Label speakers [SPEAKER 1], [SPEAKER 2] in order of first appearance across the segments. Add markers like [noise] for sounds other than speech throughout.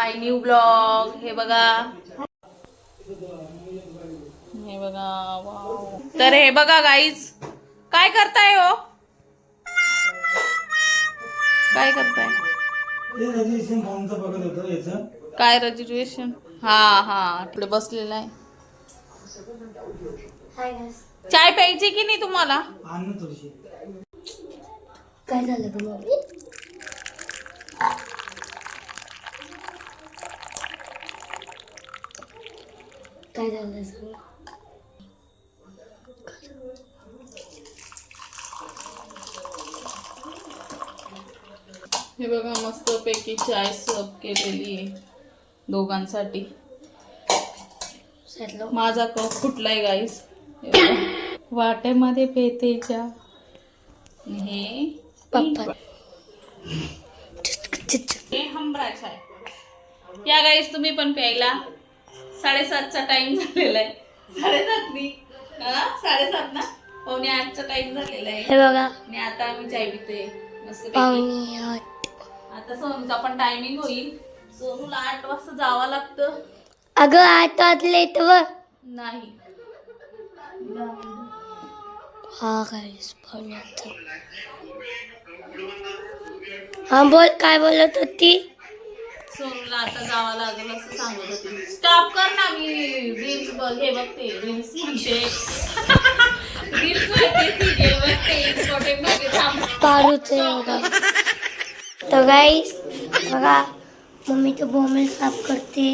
[SPEAKER 1] माय new blog. हे बघा. हे बघा. तर हे बघा गाईज काय करताय हो? काय करताय? काय रजिस्ट्रेशन हा हा. पुढे बसलेला आहे. चाय प्यायची की नाही तुम्हाला?
[SPEAKER 2] काय झालं काय झालं सांग
[SPEAKER 1] हे बघा मस्त पैकी चाय सर्व केलेली आहे दोघांसाठी. माझा कप फुटलाय गाईस वाट्यामध्ये पेतेच्या हे
[SPEAKER 2] पप्पा.
[SPEAKER 1] हे या गाईस तुम्ही पण प्यायला. साडेसातचा टाइम झालेला आहे. साडेसात हा? साडेसात ना? पावणे आठचा टाइम झालेला आहे.
[SPEAKER 2] हे बघा.
[SPEAKER 1] आणि आता आम्ही चाय पितोय. मस्त
[SPEAKER 2] पाहुणे आठ
[SPEAKER 1] आता सोनूचा पण टायमिंग होईल. सोनूला आठ वाजता जावं लागतं.
[SPEAKER 2] अगं आठ वाजले तर
[SPEAKER 1] नाही.
[SPEAKER 2] हा काय पाहुणे आठ हा बोल काय बोलत होती?
[SPEAKER 1] सोनूला आता जावं लागेल असं सांगत होती. स्टॉप कर ना मी रील्स बघ हे बघते रील्स म्हणते रील्स म्हणते सिरियल बघते इम्पॉर्टंट बघते थांब.
[SPEAKER 2] पारूचे तर गाईस बघा मम्मी तर बोंबील साफ करते.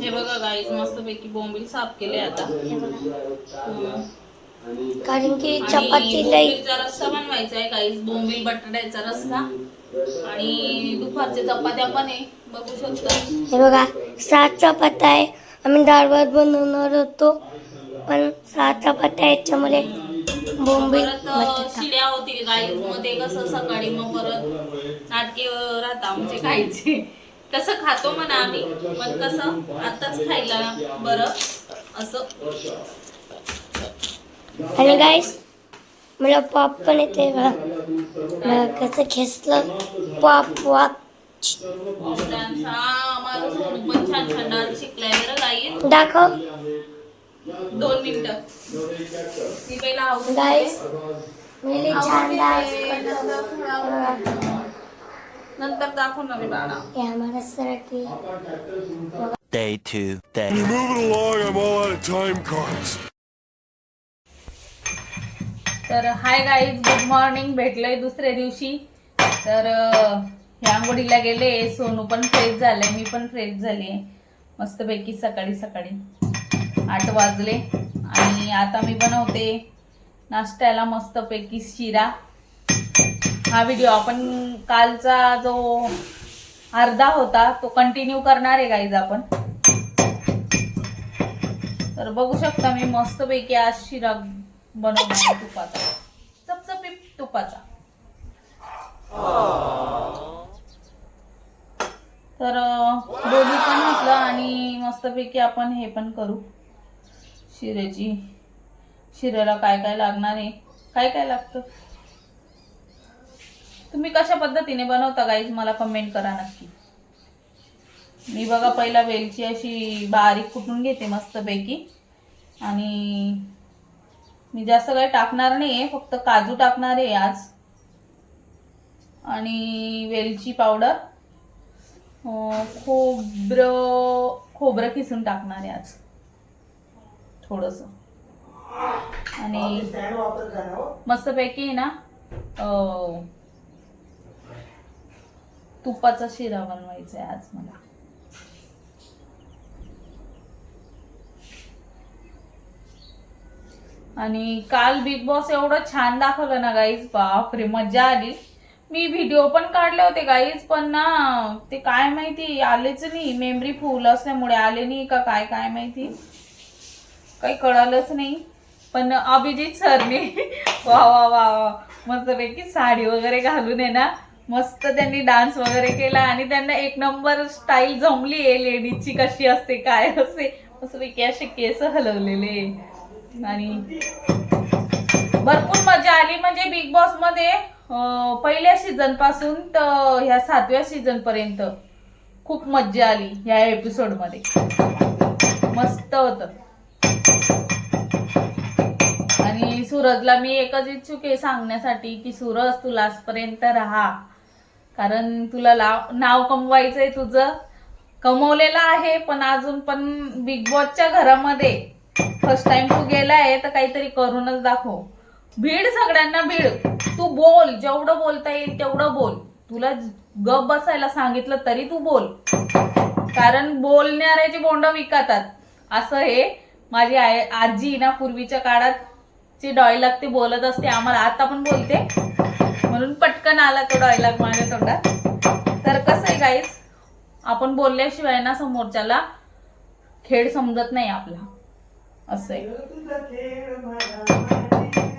[SPEAKER 1] हे बघा गाईज मस्त पैकी बोंबील साफ केले आता.
[SPEAKER 2] हे बघा. कारण की चपाती
[SPEAKER 1] रस्सा बनवायचा आहे गाईज बोंबील बटाट्याचा रस्सा. आणि दुपारच्या चपात्या पण आहे.
[SPEAKER 2] हे बघा सात चपात्या आहे. आम्ही डाळ भात बनवणार होतो पण सात चपात्या याच्यामध्ये बोंबील
[SPEAKER 1] परत अं,
[SPEAKER 2] बटाटा.
[SPEAKER 1] शिड्या होती गाईजमध्ये कसं सकाळी मग परत नाटके राहता आमचे खायचे तसं खातो म्हणा आम्ही पण कसं आताच खायला बरं असं.
[SPEAKER 2] आणि गाईस मला पॉप पण येते बघा. कसं खेचलं पॉप वाप
[SPEAKER 1] हा
[SPEAKER 2] दाखव
[SPEAKER 1] दोन मिनिटं मी पहिला
[SPEAKER 2] गाईस. मी लई छान डान्स करतो
[SPEAKER 1] नंतर दाखवणार आहे बाळा
[SPEAKER 2] आम्हाला Sarathi
[SPEAKER 3] Day two. Day.
[SPEAKER 4] You're moving along, I'm all out of time cards.
[SPEAKER 1] तर हाय गाईज गुड मॉर्निंग भेटलोय दुसऱ्या दिवशी तर हे आंघोळीला गेले सोनू पण फ्रेश झाले मी पण फ्रेश झाली मस्तपैकी सकाळी सकाळी. आठ वाजले आणि आता मी बनवते नाश्त्याला मस्तपैकी शिरा. हा व्हिडिओ आपण कालचा जो अर्धा होता तो कंटिन्यू करणार आहे गाईज आपण. तर बघू शकता मी मस्तपैकी आज शिरा बनवणार तुपाचा. चपचपी तुपाचा. तर दोन्ही पण म्हटलं आणि मस्तपैकी आपण हे पण करू. शिऱ्याची शिऱ्याला काय काय लागणार आहे? काय काय लागतं? तुम्ही कशा पद्धतीने बनवता गाईज मला कमेंट करा नक्की. मी बघा पहिला वेलची अशी बारीक कुटून घेते मस्तपैकी. आणि मी जास्त काही टाकणार नाही आहे फक्त काजू टाकणार आहे आज. आणि वेलची पावडर. खोबरं खोबरं किसून टाकणार आहे आज. थोडस. आणि मस्तपैकी आहे ना तुपाचा शिरा बनवायचा आहे आज मला. आणि काल बिग बॉस एवढं छान दाखवलं ना गाईज बापरे मजा आली. मी व्हिडिओ पण काढले होते गाईज पण ना ते काय माहिती आलेच नाही. मेमरी फुल असल्यामुळे आले नाही का काय काय माहिती. काही कळालंच नाही. पण अभिजित सरने [laughs] वा वा वा वा मस्तपैकी साडी वगैरे घालून आहे ना मस्त त्यांनी डान्स वगैरे केला आणि त्यांना एक नंबर स्टाईल जमली आहे लेडीजची कशी असते काय असते. मस्तपैकी असे केस हलवलेले आणि भरपूर मजा आली म्हणजे बिग बॉसमध्ये. पहिल्या सीझनपासून तर ह्या सातव्या सीझन पर्यंत खूप मज्जा आली ह्या एपिसोडमध्ये. मस्त होत. आणि सूरजला मी एकच इच्छुक आहे सांगण्यासाठी की सूरज तू लास्टपर्यंत राहा. कारण तुला लाव नाव कमवायचं आहे तुझं. कमवलेलं आहे पण अजून पण बिग बॉसच्या घरामध्ये. फर्स्ट टाइम तू गेलाय तर काहीतरी करूनच दाखव. भीड सगळ्यांना भीड. तू बोल जेवढं बोलता येईल तेवढं बोल. तुला गप बसायला सांगितलं तरी तू बोल. कारण बोलणाऱ्याची बोंड विकतात. असं हे माझी आई आजी ना पूर्वीच्या काळात ची डॉयलॉग ती बोलत असते आम्हाला आता पण बोलते. म्हणून पटकन आला तो डॉयलॉग माझ्या तोंडात. तर कसं आहे गाईज आपण बोलल्याशिवाय ना समोरच्याला खेळ समजत नाही आपला. असं आहे.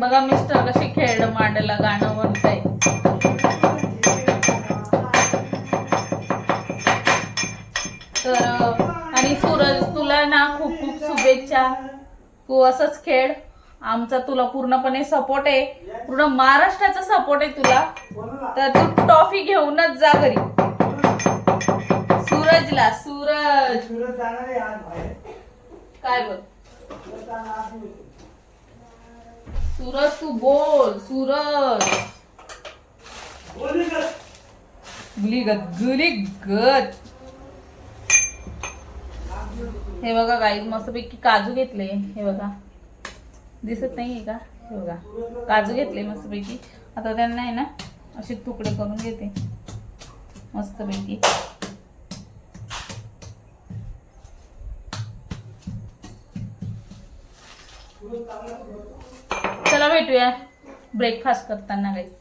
[SPEAKER 1] बघा मिस्टर कशी खेळ मांडला गाणं म्हणताय. तर आणि सूरज तुला ना खूप खूप शुभेच्छा. तू असंच खेळ. आमचा तुला पूर्णपणे सपोर्ट आहे. पूर्ण महाराष्ट्राचा सपोर्ट आहे तुला. तर तू ट्रॉफी घेऊनच जा घरी. सूरजला सूरज. काय बोल सूरज तू बोल सूरज. गद्दी गत हे बघा गाईज मस्तपैकी काजू घेतले. हे बघा. दिसत नाहीये का? हे बघा. काजू घेतले मस्तपैकी. आता त्यांना आहे ना असे तुकडे करून घेते. मस्तपैकी. चला भेटूया. ब्रेकफास्ट करताना गाईज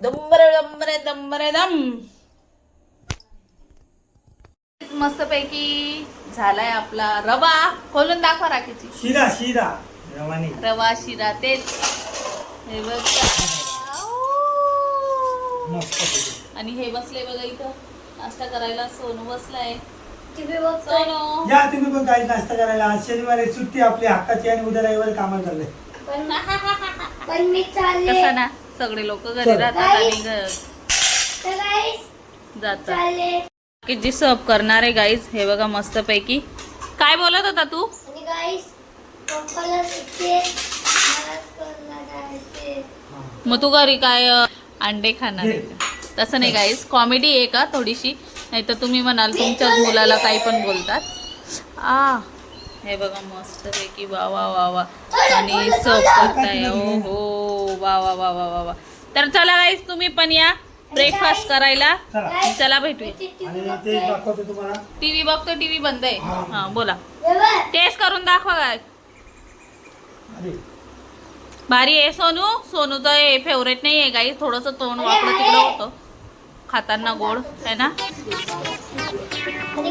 [SPEAKER 1] दंबरे दंबरे दंबरे दम. मस्तपैकी झालाय आपला रवा. खोलून दाखवा राखीची.
[SPEAKER 5] शिरा शिरा. रवानी.
[SPEAKER 1] रवा शिरा तेच हे बघ.
[SPEAKER 5] मस्त
[SPEAKER 1] आणि हे बसले बघा इथं. नाश्ता करायला सोनू बसलाय.
[SPEAKER 2] टीव्ही बघतोय.
[SPEAKER 1] सोनू
[SPEAKER 5] या तुम्ही पण काही नाश्ता करायला. आज शनिवारी सुट्टी आपली हक्काची आणि उद्या रविवारी कामाला चालले
[SPEAKER 2] पण पण मी चालले.
[SPEAKER 1] कसं ना सगळे लोक घरी
[SPEAKER 5] चल.
[SPEAKER 1] राहतात आणि घ-
[SPEAKER 2] तर guys,
[SPEAKER 1] जातात.
[SPEAKER 2] चालले.
[SPEAKER 1] की जी सर्व करणार आहे गाईज हे बघा मस्त पैकी काय बोलत होता तू?
[SPEAKER 2] आणि गाईस पप्पाला सुट्टी आहे. मला स्कूलला जायचे
[SPEAKER 1] मग तू घरी काय अ, अंडे खाणार आहे का? तसं नाही गाईज कॉमेडी आहे का थोडीशी? नाही तर तुम्ही म्हणाल तुमच्याच मुलाला काही पण बोलतात. आ हे बघा मस्त पैकी वा वा वा वा. आणि करताय हो हो वा वा वा वा वा वा. तर चला गाईज तुम्ही पण या ब्रेकफास्ट करायला.
[SPEAKER 5] चला.
[SPEAKER 1] भेटूया.
[SPEAKER 2] टीव्ही
[SPEAKER 1] बघतो टीव्ही बंद आहे. हा. बोला. टेस्ट करून दाखवा काय भारी आहे सोनू. सोनूचं फेवरेट नाही आहे काही थोडस तोंड वाकडं तिकडं होतं. खाताना गोड है ना?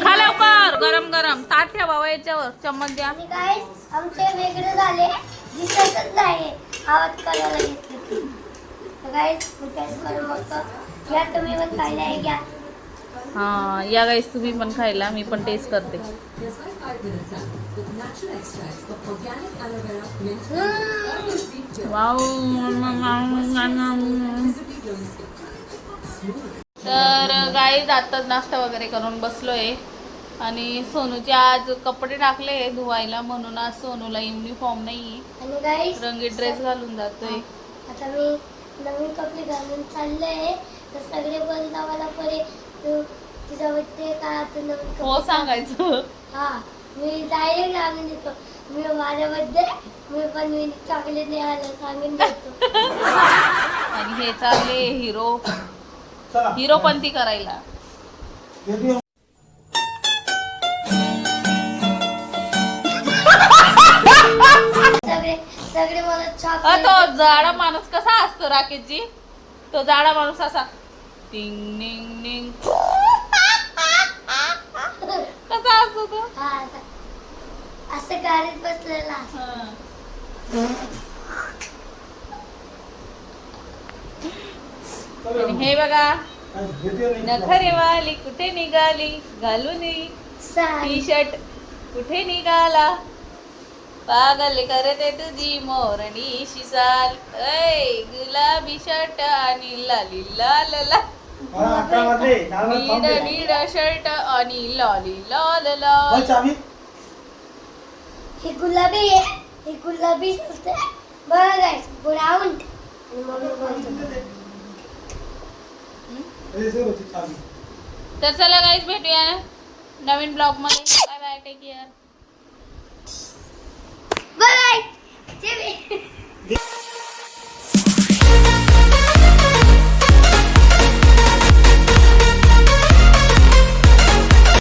[SPEAKER 1] खा लवकर गरम गरम. ताट ठेवा याच्यावर चम्मच द्या.
[SPEAKER 2] आमचे वेगळे झाले. दिसतच नाही आवाज करायला घेतले. तर गाईस मी टेस्ट करून बघतो या तुम्ही पण खायला आहे घ्या.
[SPEAKER 1] हा या गाईस तुम्ही पण खायला. मी पण टेस्ट करते. वाव तर गाईज आत्ताच नाश्ता वगैरे करून बसलोय. आणि सोनूचे आज कपडे टाकले धुवायला म्हणून आज सोनूला युनिफॉर्म नाही
[SPEAKER 2] आणि गाईस
[SPEAKER 1] रंगीत ड्रेस घालून जातोय.
[SPEAKER 2] आता मी नवीन कपडे घालून चालले तर सगळे बोलता मला परे तू तुझा बड्डे का नवीन
[SPEAKER 1] हो सांगायचं.
[SPEAKER 2] हा. मी डायरेक्ट सांगून देतो. मी माझ्या बड्डे मी पण मी चॉकलेट नाही आलं सांगून देतो. [laughs]
[SPEAKER 1] आणि हे चालले हिरो हिरोपंती करायला.
[SPEAKER 5] येतो.
[SPEAKER 2] सगळे सगळे मला
[SPEAKER 1] अ,
[SPEAKER 2] चॉकलेट
[SPEAKER 1] तो जाडा माणूस कसा असतो राकेशजी? तो जाडा माणूस असा. टिंग निंग निंग. कसा असतो तो?
[SPEAKER 2] हा असं- असं गाडीत बसलेला.
[SPEAKER 1] आणि हे बघा नखरेवाली कुठे निघाली? घालून टी शर्ट कुठे निघाला? पागल करते तुझी मोरणी शिसाल ऐ गुलाबी शर्ट आणि लाली लाल ला नीड शर्ट आणि लॉली लॉल लॉल.
[SPEAKER 2] हे गुलाबी आहे. हे गुलाबी शर्ट बघा
[SPEAKER 5] गाइस
[SPEAKER 1] तर चला गाईज भेटूया नवीन ब्लॉगमध्ये. Bye bye take care bye bye